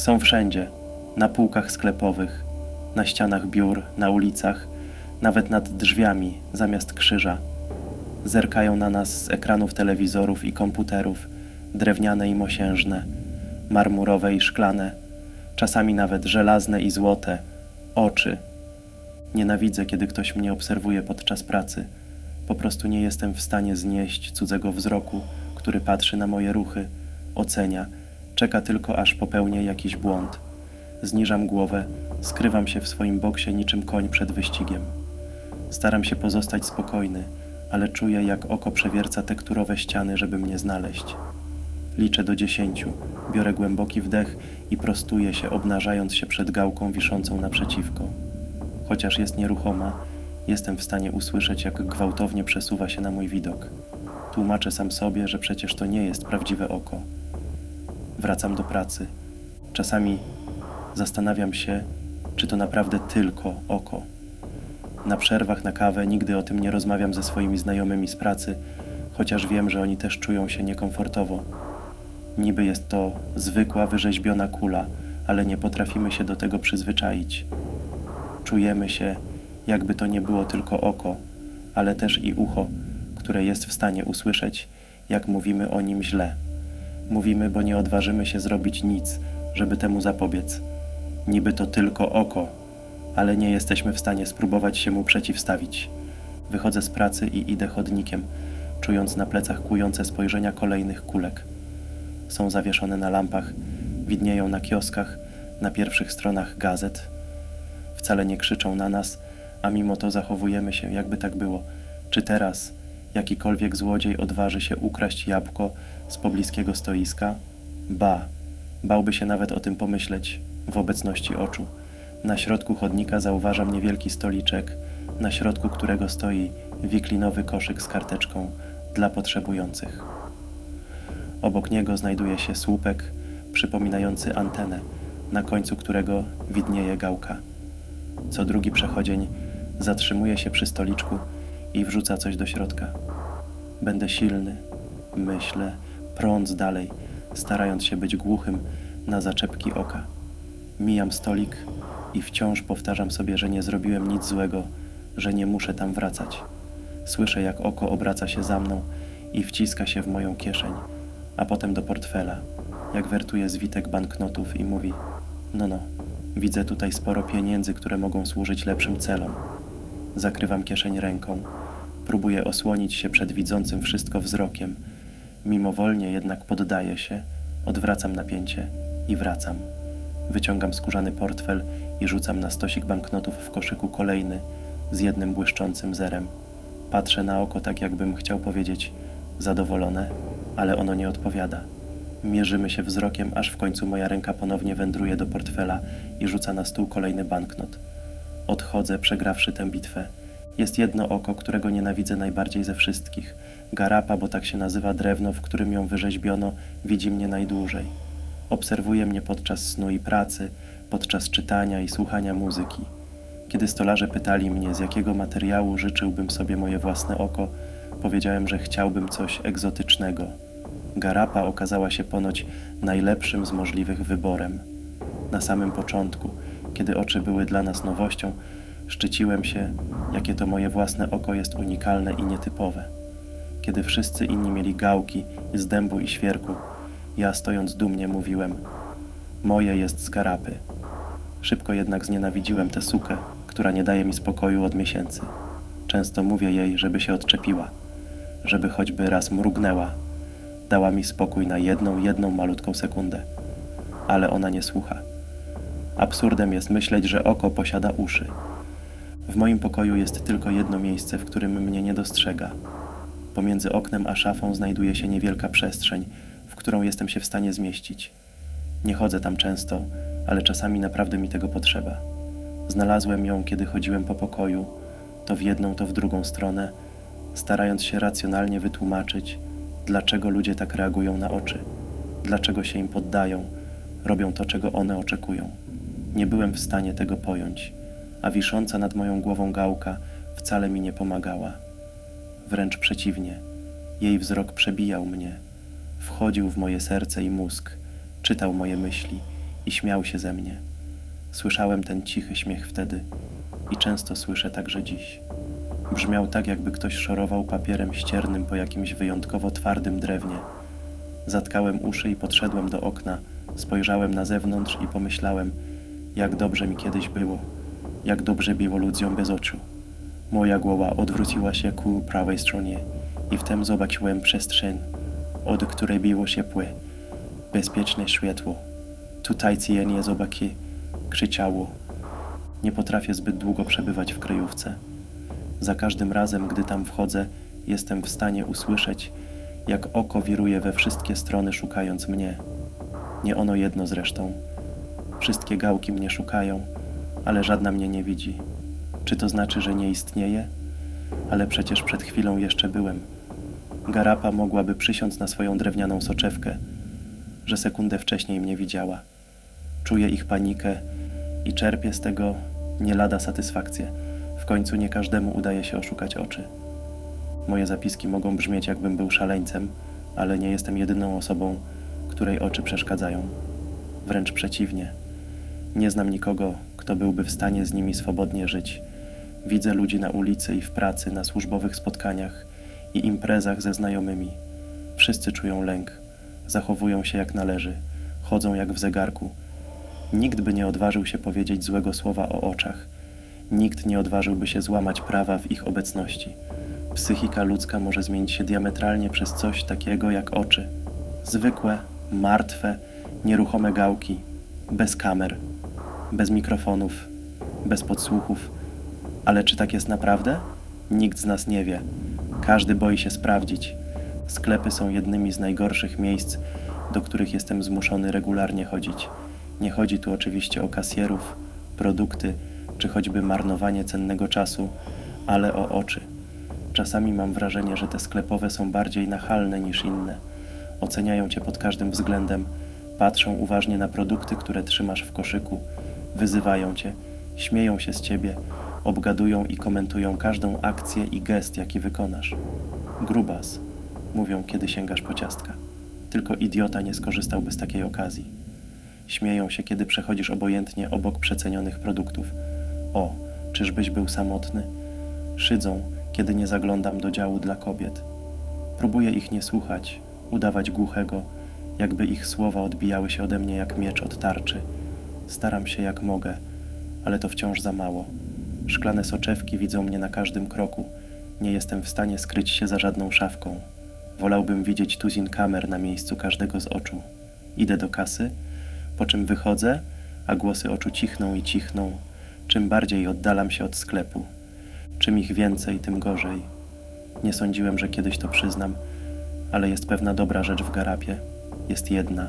Są wszędzie, na półkach sklepowych, na ścianach biur, na ulicach, nawet nad drzwiami zamiast krzyża. Zerkają na nas z ekranów telewizorów i komputerów, drewniane i mosiężne, marmurowe i szklane, czasami nawet żelazne i złote, oczy. Nienawidzę, kiedy ktoś mnie obserwuje podczas pracy. Po prostu nie jestem w stanie znieść cudzego wzroku, który patrzy na moje ruchy, ocenia, czeka tylko aż popełnię jakiś błąd. Zniżam głowę, skrywam się w swoim boksie niczym koń przed wyścigiem. Staram się pozostać spokojny, ale czuję, jak oko przewierca tekturowe ściany, żeby mnie znaleźć. Liczę do dziesięciu, biorę głęboki wdech i prostuję się, obnażając się przed gałką wiszącą naprzeciwko. Chociaż jest nieruchoma, jestem w stanie usłyszeć, jak gwałtownie przesuwa się na mój widok. Tłumaczę sam sobie, że przecież to nie jest prawdziwe oko. Wracam do pracy. Czasami zastanawiam się, czy to naprawdę tylko oko. Na przerwach na kawę nigdy o tym nie rozmawiam ze swoimi znajomymi z pracy, chociaż wiem, że oni też czują się niekomfortowo. Niby jest to zwykła, wyrzeźbiona kula, ale nie potrafimy się do tego przyzwyczaić. Czujemy się, jakby to nie było tylko oko, ale też i ucho, które jest w stanie usłyszeć, jak mówimy o nim źle. Mówimy, bo nie odważymy się zrobić nic, żeby temu zapobiec. Niby to tylko oko, ale nie jesteśmy w stanie spróbować się mu przeciwstawić. Wychodzę z pracy i idę chodnikiem, czując na plecach kłujące spojrzenia kolejnych kulek. Są zawieszone na lampach, widnieją na kioskach, na pierwszych stronach gazet. Wcale nie krzyczą na nas, a mimo to zachowujemy się, jakby tak było. Czy teraz jakikolwiek złodziej odważy się ukraść jabłko z pobliskiego stoiska? Ba, bałby się nawet o tym pomyśleć w obecności oczu. Na środku chodnika zauważam niewielki stoliczek, na środku którego stoi wiklinowy koszyk z karteczką dla potrzebujących. Obok niego znajduje się słupek przypominający antenę, na końcu którego widnieje gałka. Co drugi przechodzień zatrzymuje się przy stoliczku i wrzuca coś do środka. Będę silny, myślę, prąc dalej, starając się być głuchym na zaczepki oka. Mijam stolik i wciąż powtarzam sobie, że nie zrobiłem nic złego, że nie muszę tam wracać. Słyszę, jak oko obraca się za mną i wciska się w moją kieszeń, a potem do portfela, jak wertuje zwitek banknotów i mówi: No, no, widzę tutaj sporo pieniędzy, które mogą służyć lepszym celom. Zakrywam kieszeń ręką, próbuję osłonić się przed widzącym wszystko wzrokiem. Mimowolnie jednak poddaję się, odwracam napięcie i wracam. Wyciągam skórzany portfel i rzucam na stosik banknotów w koszyku kolejny z jednym błyszczącym zerem. Patrzę na oko tak, jakbym chciał powiedzieć zadowolone, ale ono nie odpowiada. Mierzymy się wzrokiem, aż w końcu moja ręka ponownie wędruje do portfela i rzuca na stół kolejny banknot. Odchodzę, przegrawszy tę bitwę. Jest jedno oko, którego nienawidzę najbardziej ze wszystkich. Garapa, bo tak się nazywa drewno, w którym ją wyrzeźbiono, widzi mnie najdłużej. Obserwuje mnie podczas snu i pracy, podczas czytania i słuchania muzyki. Kiedy stolarze pytali mnie, z jakiego materiału życzyłbym sobie moje własne oko, powiedziałem, że chciałbym coś egzotycznego. Garapa okazała się ponoć najlepszym z możliwych wyborem. Na samym początku, kiedy oczy były dla nas nowością, szczyciłem się, jakie to moje własne oko jest unikalne i nietypowe. Kiedy wszyscy inni mieli gałki z dębu i świerku, ja stojąc dumnie mówiłem: Moje jest z garapy. Szybko jednak znienawidziłem tę sukę, która nie daje mi spokoju od miesięcy. Często mówię jej, żeby się odczepiła, żeby choćby raz mrugnęła. Dała mi spokój na jedną, jedną malutką sekundę, ale ona nie słucha. Absurdem jest myśleć, że oko posiada uszy. W moim pokoju jest tylko jedno miejsce, w którym mnie nie dostrzega. Pomiędzy oknem a szafą znajduje się niewielka przestrzeń, w którą jestem się w stanie zmieścić. Nie chodzę tam często, ale czasami naprawdę mi tego potrzeba. Znalazłem ją, kiedy chodziłem po pokoju, to w jedną, to w drugą stronę, starając się racjonalnie wytłumaczyć, dlaczego ludzie tak reagują na oczy, dlaczego się im poddają, robią to, czego one oczekują. Nie byłem w stanie tego pojąć, a wisząca nad moją głową gałka wcale mi nie pomagała. Wręcz przeciwnie, jej wzrok przebijał mnie, wchodził w moje serce i mózg, czytał moje myśli i śmiał się ze mnie. Słyszałem ten cichy śmiech wtedy i często słyszę także dziś. Brzmiał tak, jakby ktoś szorował papierem ściernym po jakimś wyjątkowo twardym drewnie. Zatkałem uszy i podszedłem do okna, spojrzałem na zewnątrz i pomyślałem, jak dobrze mi kiedyś było, jak dobrze było ludziom bez oczu. Moja głowa odwróciła się ku prawej stronie i wtem zobaczyłem przestrzeń, od której biło się płe, bezpieczne światło. Tutaj cienie zobaki krzyczało. Nie potrafię zbyt długo przebywać w kryjówce. Za każdym razem, gdy tam wchodzę, jestem w stanie usłyszeć, jak oko wiruje we wszystkie strony, szukając mnie. Nie ono jedno zresztą. Wszystkie gałki mnie szukają, ale żadna mnie nie widzi. Czy to znaczy, że nie istnieje? Ale przecież przed chwilą jeszcze byłem. Garapa mogłaby przysiąc na swoją drewnianą soczewkę, że sekundę wcześniej mnie widziała. Czuję ich panikę i czerpię z tego nie lada satysfakcję. W końcu nie każdemu udaje się oszukać oczy. Moje zapiski mogą brzmieć, jakbym był szaleńcem, ale nie jestem jedyną osobą, której oczy przeszkadzają. Wręcz przeciwnie. Nie znam nikogo, kto byłby w stanie z nimi swobodnie żyć. Widzę ludzi na ulicy i w pracy, na służbowych spotkaniach i imprezach ze znajomymi. Wszyscy czują lęk, zachowują się jak należy, chodzą jak w zegarku. Nikt by nie odważył się powiedzieć złego słowa o oczach. Nikt nie odważyłby się złamać prawa w ich obecności. Psychika ludzka może zmienić się diametralnie przez coś takiego jak oczy. Zwykłe, martwe, nieruchome gałki, bez kamer, bez mikrofonów, bez podsłuchów. Ale czy tak jest naprawdę? Nikt z nas nie wie. Każdy boi się sprawdzić. Sklepy są jednymi z najgorszych miejsc, do których jestem zmuszony regularnie chodzić. Nie chodzi tu oczywiście o kasjerów, produkty czy choćby marnowanie cennego czasu, ale o oczy. Czasami mam wrażenie, że te sklepowe są bardziej nachalne niż inne. Oceniają cię pod każdym względem, patrzą uważnie na produkty, które trzymasz w koszyku, wyzywają cię, śmieją się z ciebie, obgadują i komentują każdą akcję i gest, jaki wykonasz. Grubas, mówią, kiedy sięgasz po ciastka. Tylko idiota nie skorzystałby z takiej okazji. Śmieją się, kiedy przechodzisz obojętnie obok przecenionych produktów. O, czyżbyś był samotny? Szydzą, kiedy nie zaglądam do działu dla kobiet. Próbuję ich nie słuchać, udawać głuchego, jakby ich słowa odbijały się ode mnie jak miecz od tarczy. Staram się jak mogę, ale to wciąż za mało. Szklane soczewki widzą mnie na każdym kroku. Nie jestem w stanie skryć się za żadną szafką. Wolałbym widzieć tuzin kamer na miejscu każdego z oczu. Idę do kasy, po czym wychodzę, a głosy oczu cichną i cichną, czym bardziej oddalam się od sklepu. Czym ich więcej, tym gorzej. Nie sądziłem, że kiedyś to przyznam, ale jest pewna dobra rzecz w garapie. Jest jedna.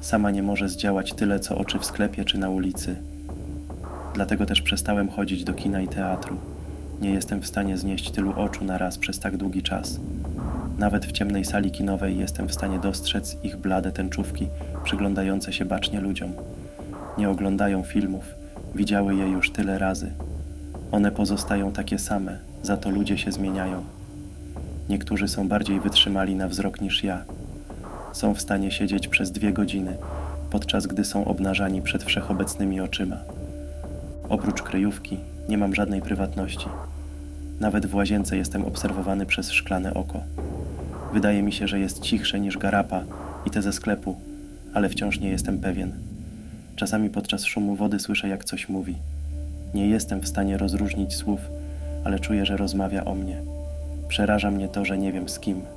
Sama nie może zdziałać tyle, co oczy w sklepie czy na ulicy. Dlatego też przestałem chodzić do kina i teatru. Nie jestem w stanie znieść tylu oczu na raz przez tak długi czas. Nawet w ciemnej sali kinowej jestem w stanie dostrzec ich blade tęczówki, przyglądające się bacznie ludziom. Nie oglądają filmów, widziały je już tyle razy. One pozostają takie same, za to ludzie się zmieniają. Niektórzy są bardziej wytrzymali na wzrok niż ja. Są w stanie siedzieć przez dwie godziny, podczas gdy są obnażani przed wszechobecnymi oczyma. Oprócz kryjówki nie mam żadnej prywatności. Nawet w łazience jestem obserwowany przez szklane oko. Wydaje mi się, że jest cichsze niż garapa i te ze sklepu, ale wciąż nie jestem pewien. Czasami podczas szumu wody słyszę, jak coś mówi. Nie jestem w stanie rozróżnić słów, ale czuję, że rozmawia o mnie. Przeraża mnie to, że nie wiem z kim.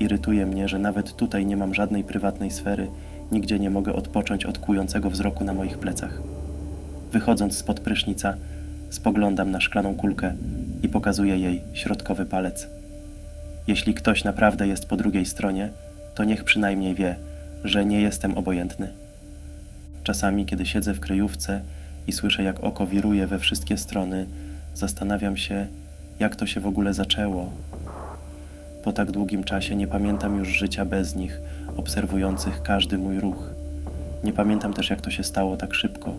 Irytuje mnie, że nawet tutaj nie mam żadnej prywatnej sfery, nigdzie nie mogę odpocząć od kłującego wzroku na moich plecach. Wychodząc spod prysznica, spoglądam na szklaną kulkę i pokazuję jej środkowy palec. Jeśli ktoś naprawdę jest po drugiej stronie, to niech przynajmniej wie, że nie jestem obojętny. Czasami, kiedy siedzę w kryjówce i słyszę, jak oko wiruje we wszystkie strony, zastanawiam się, jak to się w ogóle zaczęło. Po tak długim czasie nie pamiętam już życia bez nich, obserwujących każdy mój ruch. Nie pamiętam też, jak to się stało tak szybko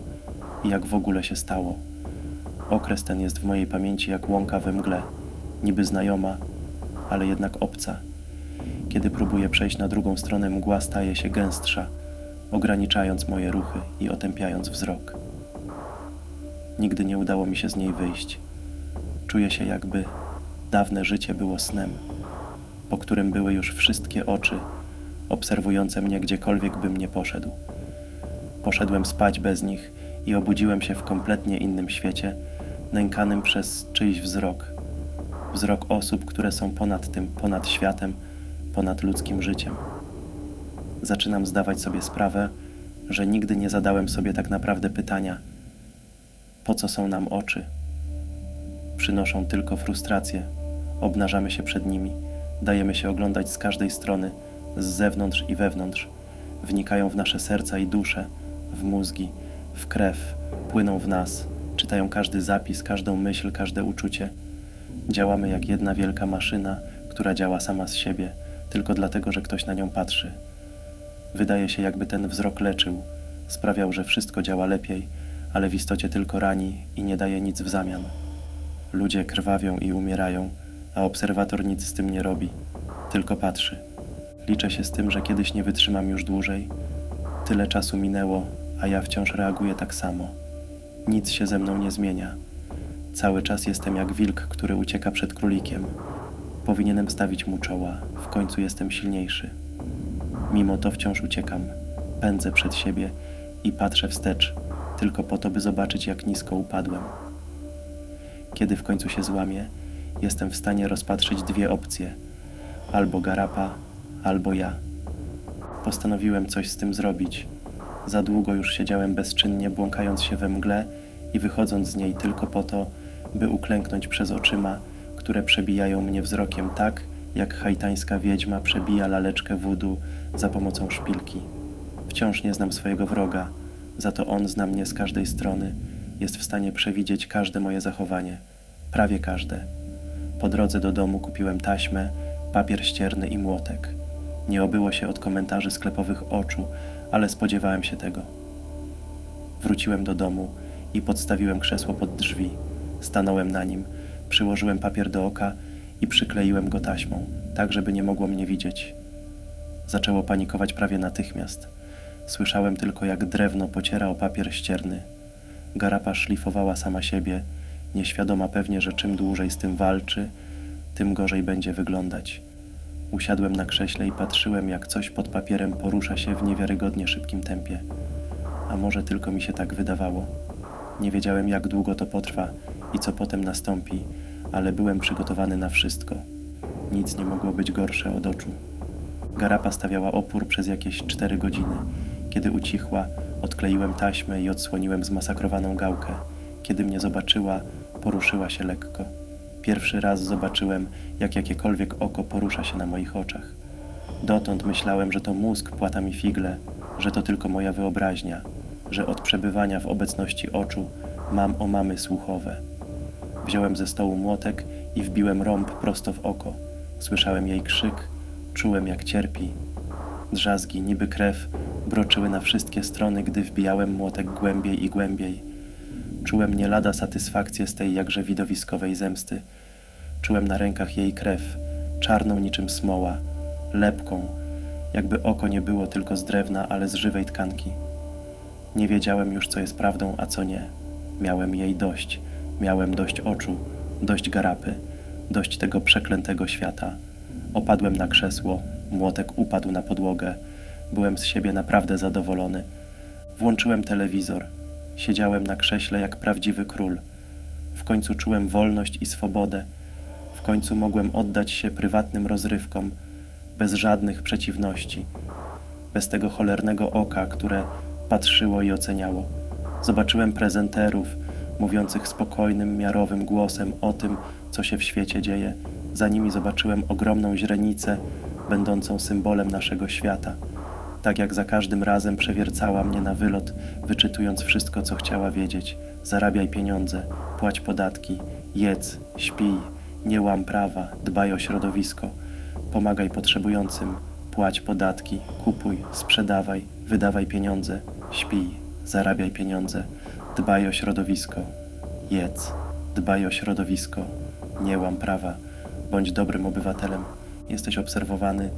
i jak w ogóle się stało. Okres ten jest w mojej pamięci jak łąka we mgle, niby znajoma, ale jednak obca. Kiedy próbuję przejść na drugą stronę, mgła staje się gęstsza. ograniczając moje ruchy i otępiając wzrok. Nigdy nie udało mi się z niej wyjść. Czuję się, jakby dawne życie było snem, po którym były już wszystkie oczy obserwujące mnie gdziekolwiek bym nie poszedł. Poszedłem spać bez nich i obudziłem się w kompletnie innym świecie, nękanym przez czyjś wzrok. Wzrok osób, które są ponad tym, ponad światem, ponad ludzkim życiem. Zaczynam zdawać sobie sprawę, że nigdy nie zadałem sobie tak naprawdę pytania, po co są nam oczy? Przynoszą tylko frustrację, obnażamy się przed nimi, dajemy się oglądać z każdej strony, z zewnątrz i wewnątrz, wnikają w nasze serca i dusze, w mózgi, w krew, płyną w nas, czytają każdy zapis, każdą myśl, każde uczucie. Działamy jak jedna wielka maszyna, która działa sama z siebie, tylko dlatego, że ktoś na nią patrzy. Wydaje się, jakby ten wzrok leczył, sprawiał, że wszystko działa lepiej, ale w istocie tylko rani i nie daje nic w zamian. Ludzie krwawią i umierają, a obserwator nic z tym nie robi, tylko patrzy. Liczę się z tym, że kiedyś nie wytrzymam już dłużej. Tyle czasu minęło, a ja wciąż reaguję tak samo. Nic się ze mną nie zmienia. Cały czas jestem jak wilk, który ucieka przed królikiem. Powinienem stawić mu czoła, w końcu jestem silniejszy. Mimo to wciąż uciekam, pędzę przed siebie i patrzę wstecz, tylko po to, by zobaczyć, jak nisko upadłem. Kiedy w końcu się złamię, jestem w stanie rozpatrzyć dwie opcje: albo Garapa, albo ja. Postanowiłem coś z tym zrobić. Za długo już siedziałem bezczynnie, błąkając się we mgle i wychodząc z niej tylko po to, by uklęknąć przez oczyma, które przebijają mnie wzrokiem tak, jak haitańska wiedźma przebija laleczkę wudu za pomocą szpilki. Wciąż nie znam swojego wroga, za to on zna mnie z każdej strony, jest w stanie przewidzieć każde moje zachowanie, prawie każde. Po drodze do domu kupiłem taśmę, papier ścierny i młotek. Nie obyło się od komentarzy sklepowych oczu, ale spodziewałem się tego. Wróciłem do domu i podstawiłem krzesło pod drzwi. Stanąłem na nim, przyłożyłem papier do oka i przykleiłem go taśmą, tak żeby nie mogło mnie widzieć. Zaczęło panikować prawie natychmiast. Słyszałem tylko, jak drewno pociera o papier ścierny. Garapa szlifowała sama siebie, nieświadoma pewnie, że czym dłużej z tym walczy, tym gorzej będzie wyglądać. Usiadłem na krześle i patrzyłem, jak coś pod papierem porusza się w niewiarygodnie szybkim tempie. A może tylko mi się tak wydawało. Nie wiedziałem, jak długo to potrwa i co potem nastąpi, ale byłem przygotowany na wszystko. Nic nie mogło być gorsze od oczu. Garapa stawiała opór przez jakieś cztery godziny. Kiedy ucichła, odkleiłem taśmę i odsłoniłem zmasakrowaną gałkę. Kiedy mnie zobaczyła, poruszyła się lekko. Pierwszy raz zobaczyłem, jak jakiekolwiek oko porusza się na moich oczach. Dotąd myślałem, że to mózg płata mi figle, że to tylko moja wyobraźnia, że od przebywania w obecności oczu mam omamy słuchowe. Wziąłem ze stołu młotek i wbiłem rąb prosto w oko. Słyszałem jej krzyk, czułem jak cierpi. Drzazgi, niby krew, broczyły na wszystkie strony, gdy wbijałem młotek głębiej i głębiej. Czułem nie lada satysfakcję z tej jakże widowiskowej zemsty. Czułem na rękach jej krew, czarną niczym smoła, lepką, jakby oko nie było tylko z drewna, ale z żywej tkanki. Nie wiedziałem już, co jest prawdą, a co nie. Miałem jej dość. Miałem dość oczu, dość garapy, dość tego przeklętego świata. Opadłem na krzesło, młotek upadł na podłogę. Byłem z siebie naprawdę zadowolony. Włączyłem telewizor. Siedziałem na krześle jak prawdziwy król. W końcu czułem wolność i swobodę. W końcu mogłem oddać się prywatnym rozrywkom, bez żadnych przeciwności, bez tego cholernego oka, które patrzyło i oceniało. Zobaczyłem prezenterów, mówiących spokojnym, miarowym głosem o tym, co się w świecie dzieje. Za nimi zobaczyłem ogromną źrenicę, będącą symbolem naszego świata. Tak jak za każdym razem przewiercała mnie na wylot, wyczytując wszystko, co chciała wiedzieć. Zarabiaj pieniądze, płać podatki, jedz, śpij, nie łam prawa, dbaj o środowisko, pomagaj potrzebującym, płać podatki, kupuj, sprzedawaj, wydawaj pieniądze, śpij, zarabiaj pieniądze, dbaj o środowisko, jedz, dbaj o środowisko, nie łam prawa, bądź dobrym obywatelem. Jesteś obserwowany,